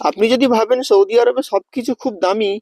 আপনি যদি ভাবেন সৌদি আরবে সবকিছু খুব দামি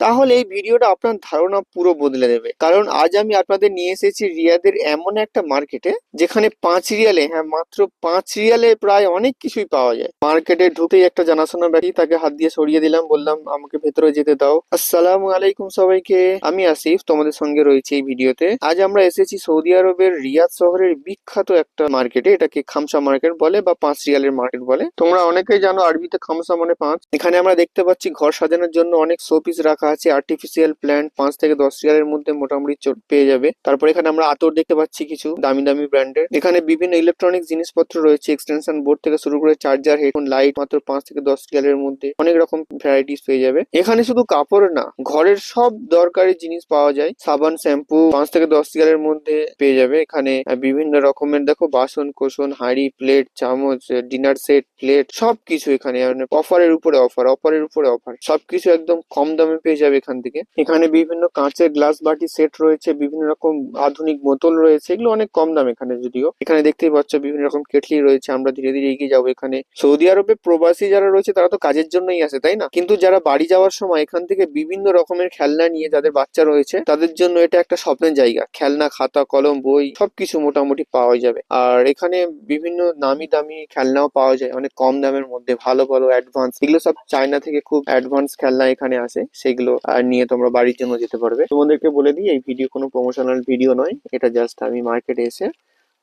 তাহলে এই ভিডিওটা আপনার ধারণা পুরো বদলে দেবে। কারণ আজ আমি আপনাদের নিয়ে এসেছি রিয়াদের এমন একটা মার্কেটে যেখানে পাঁচ রিয়ালে হ্যাঁ মাত্র পাঁচ রিয়ালে প্রায় অনেক কিছুই পাওয়া যায়। মার্কেটে ঢুকেই একটা জানাশোনা ব্যক্তি তাকে হাত দিয়ে সরিয়ে দিলাম, বললাম, আমাকে ভেতরে যেতে দাও। আসসালামু আলাইকুম সবাইকে, আমি আসিফ, তোমাদের সঙ্গে রয়েছে এই ভিডিওতে। আজ আমরা এসেছি সৌদি আরবের রিয়াদ শহরের বিখ্যাত একটা মার্কেটে এটাকে খামসা মার্কেট বলে বা পাঁচ রিয়ালের মার্কেট বলে। তোমরা অনেকেই জানো আরবিতে খামসা মানে পাঁচ। এখানে আমরা দেখতে পাচ্ছি ঘর সাজানোর জন্য অনেক শোপিস রাখা আছে আর্টিফিশিয়াল প্ল্যান্ট পাঁচ থেকে দশ রিয়ালের মধ্যে মোটামুটি পেয়ে যাবে। তারপর এখানে আমরা আতর দেখতে পাচ্ছি কিছু দামি দামি ব্র্যান্ডের এখানে বিভিন্ন ইলেকট্রনিক জিনিসপত্র রয়েছে এক্সটেনশন বোর্ড থেকে শুরু করে চার্জার হেডফোন লাইট মাত্র পাঁচ থেকে দশ রিয়ালের মধ্যে অনেক রকম ভ্যারাইটিস পেয়ে যাবে। এখানে শুধু কাপড় না, ঘরের সব দরকারি জিনিস পাওয়া যায়। সাবান শ্যাম্পু পাঁচ থেকে দশ রিয়ালের মধ্যে পেয়ে যাবে এখানে। বিভিন্ন রকমের, দেখো বাসন কোসন হাঁড়ি প্লেট চামচ ডিনার সেট প্লেট সবকিছু এখানে। অফারের উপরে অফার অফারের উপরে অফার সবকিছু একদম কম দামে পেয়ে যাবে এখান থেকে। এখানে বিভিন্ন কাঁচের গ্লাস বাটি সেট রয়েছে, বিভিন্ন রকম আধুনিক বোতল রয়েছে, এগুলো অনেক কম দাম এখানে যদিও। এখানে দেখতেই পাচ্ছ বিভিন্ন রকম কেটলি রয়েছে, আমরা ধীরে ধীরে এগিয়ে যাব এখানে। সৌদি আরবে প্রবাসী যারা রয়েছে, তারা তো কাজের জন্যই আসে, তাই না? কিন্তু যারা বাড়ি যাওয়ার সময় এখান থেকে বিভিন্ন রকমের খেলনা নিয়ে যাদের বাচ্চা রয়েছে, তাদের জন্য এটা একটা স্বপ্নের জায়গা। খেলনা, খাতা, কলম, বই, সবকিছু মোটামুটি পাওয়া যাবে। আর এখানে বিভিন্ন নামি দামি খেলনাও পাওয়া যায়, অনেক কম দামের মধ্যে, ভালো ভালো অ্যাডভান্স এগুলো সব চায়না থেকে খুব অ্যাডভান্স খেলনা এখানে আসে, সেগুলো আর নিয়ে তোমরা বাড়ির জন্য যেতে পারবে। তোমাদেরকে বলে দিই, এই ভিডিও কোনো প্রমোশনাল ভিডিও নয়। এটা জাস্ট আমি মার্কেটে এসে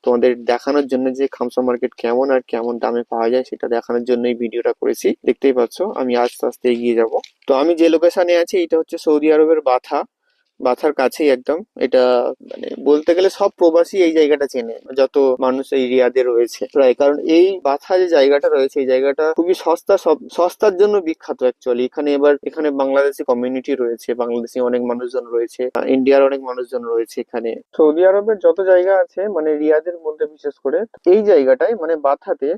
তোমাদের দেখানোর জন্য যে খামসা মার্কেট কেমন আর কেমন দামে পাওয়া যায়, সেটা দেখানোর জন্য এই ভিডিওটা করেছি। দেখতেই পাচ্ছ, আমি আস্তে আস্তে এগিয়ে যাব। তো আমি যে লোকেশনে আছি, এটা হচ্ছে সৌদি আরবের বাথা। বাথার কাছেই একদম। এটা মানে বলতে গেলে সব প্রবাসী এই জায়গাটা চেনে, যত মানুষ এই রিয়াদে রয়েছে। প্রায় কারণ এই বাথা যে জায়গাটা রয়েছে, এই জায়গাটা খুবই সস্তা, সব, সস্তার জন্য বিখ্যাত অ্যাকচুয়ালি এখানে এবার, এখানে বাংলাদেশি কমিউনিটি রয়েছে, বাংলাদেশি অনেক মানুষজন রয়েছে ইন্ডিয়ার অনেক মানুষজন রয়েছে এখানে। সৌদি আরবের যত জায়গা আছে মানে রিয়াদের মধ্যে বিশেষ করে, এই জায়গাটায় মানে বাথাতে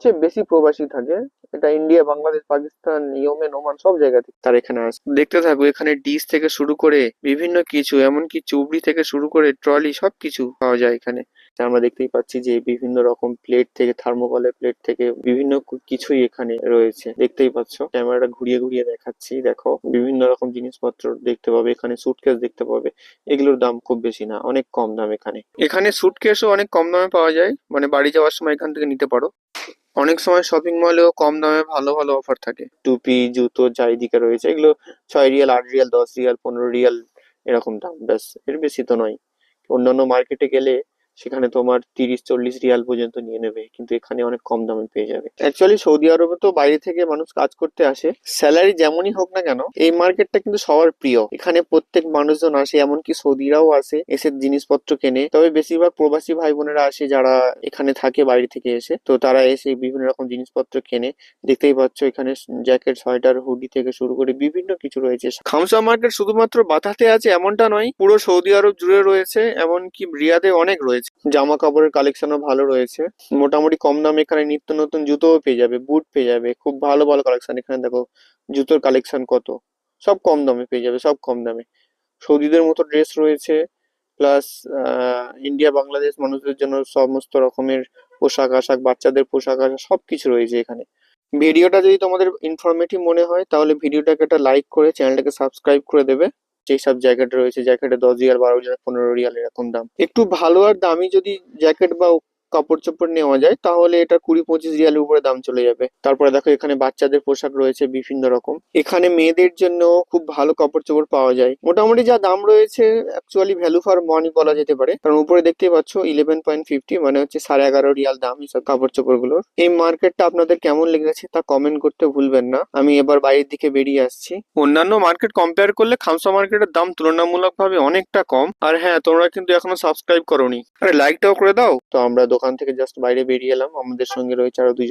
সবচেয়ে বেশি প্রবাসী থাকে, এটা India, Bangladesh, Pakistan, Yemen, Oman, সব জায়গা থেকে তার এখানে আসে। দেখতে থাকো, এখানে ডিশ থেকে শুরু করে বিভিন্ন কিছু, এমনকি চুবড়ি থেকে শুরু করে ট্রলি সবকিছু পাওয়া যায় এখানে। আমরা দেখতেই পাচ্ছি যে বিভিন্ন রকম প্লেট থেকে থার্মোকলের প্লেট থেকে বিভিন্ন কিছুই এখানে রয়েছে। দেখতেই পাচ্ছ, ক্যামেরাটা ঘুরিয়ে ঘুরিয়ে দেখাচ্ছি। দেখো, বিভিন্ন রকম জিনিসপত্র দেখতে পাবে, এখানে সুটকেস দেখতে পাবে। এগুলোর দাম খুব বেশি না, অনেক কম দাম এখানে। এখানে সুটকেসও অনেক কম দামে পাওয়া যায়। মানে বাড়ি যাওয়ার সময় এখান থেকে নিতে পারো। অনেক সময় শপিং মলেও কম দামে ভালো ভালো অফার থাকে। টুপি, জুতো চারিদিকে রয়েছে। এগুলো ছয় রিয়াল, আট রিয়াল, দশ রিয়াল, পনেরো রিয়াল এরকম দাম। ব্যাস, এর বেশি তো নয়। অন্যান্য মার্কেটে গেলে সেখানে তোমার তিরিশ, চল্লিশ রিয়াল পর্যন্ত নিয়ে নেবে, কিন্তু এখানে অনেক কম দামে পেয়ে যাবে। অ্যাকচুয়ালি সৌদি আরবে তো বাইরে থেকে মানুষ কাজ করতে আসে। স্যালারি যেমনই হোক না কেন, এই মার্কেটটা কিন্তু সবার প্রিয়। এখানে প্রত্যেক মানুষজন আসে, এমনকি সৌদিরাও আসে, এসে জিনিসপত্র কেনে। তবে বেশিরভাগ প্রবাসী ভাই বোনেরা আসে যারা এখানে থাকে, বাইরে থেকে এসে। তো তারা এসে বিভিন্ন রকম জিনিসপত্র কেনে। দেখতেই পাচ্ছ, এখানে জ্যাকেট সোয়েটার হুডি থেকে শুরু করে বিভিন্ন কিছু রয়েছে। খামসা মার্কেট শুধুমাত্র বাতাতে আছে এমনটা নয়, পুরো সৌদি আরব জুড়ে রয়েছে, এমনকি রিয়াদে অনেক রয়েছে। জামা কাপড়ের কালেকশনও ভালো রয়েছে। মোটামুটি কম দামে এখানে নিত্য নতুন জুতোও পেয়ে যাবে, বুট পেয়ে যাবে। খুব ভালো ভালো কালেকশন এখানে, দেখো, জুতোর কালেকশন কত। সব কম দামে পেয়ে যাবে, সব কম দামে। সৌদিদের মতো ড্রেস রয়েছে প্লাস ইন্ডিয়া বাংলাদেশ মানুষদের জন্য সমস্ত রকমের পোশাক আশাক, বাচ্চাদের পোশাক আশাক, সবকিছু রয়েছে এখানে। ভিডিওটা যদি তোমাদের ইনফরমেটিভ মনে হয়, তাহলে ভিডিওটাকে একটা লাইক করে চ্যানেলটাকে সাবস্ক্রাইব করে দেবে। যেই সব জ্যাকেট রয়েছে, জ্যাকেটে দশ রিয়াল, বারো রিয়াল, পনেরো রিয়াল এরকম দাম। একটু ভালো আর দামি যদি জ্যাকেট বা কাপড় চোপড় নেওয়া যায়, তাহলে এটা কুড়ি পঁচিশ রিয়ালের উপরে দাম চলে যাবে। তারপরে দেখো, এখানে বাচ্চাদের পোশাক রয়েছে বিভিন্ন রকম। এখানে মেয়েদের জন্য খুব ভালো কাপড় চোপড় পাওয়া যায়। মোটামুটি যা দাম রয়েছে অ্যাকচুয়ালি ভ্যালু ফর মানি বলা যেতে পারে। কারণ উপরে দেখতেই পাচ্ছ ইলেভেন পয়েন্ট ফিফটি মানে হচ্ছে সাড়ে এগারো রিয়াল দাম এইসব কাপড় চোপড়গুলোর এই মার্কেটটা আপনাদের কেমন লেগেছে তা কমেন্ট করতে ভুলবেন না। আমি এবার বাইরের দিকে বেরিয়ে আসছি। অন্যান্য মার্কেট কম্পেয়ার করলে খামসা মার্কেটের দাম তুলনামূলকভাবে অনেকটা কম। আর হ্যাঁ তোমরা কিন্তু এখনও সাবস্ক্রাইব করোনি। আরে লাইকটাও করে দাও। তো আমরা দোকান থেকে জাস্ট বাইরে বেরিয়ে এলাম। আমাদের সঙ্গে রয়েছে আরও দুজন।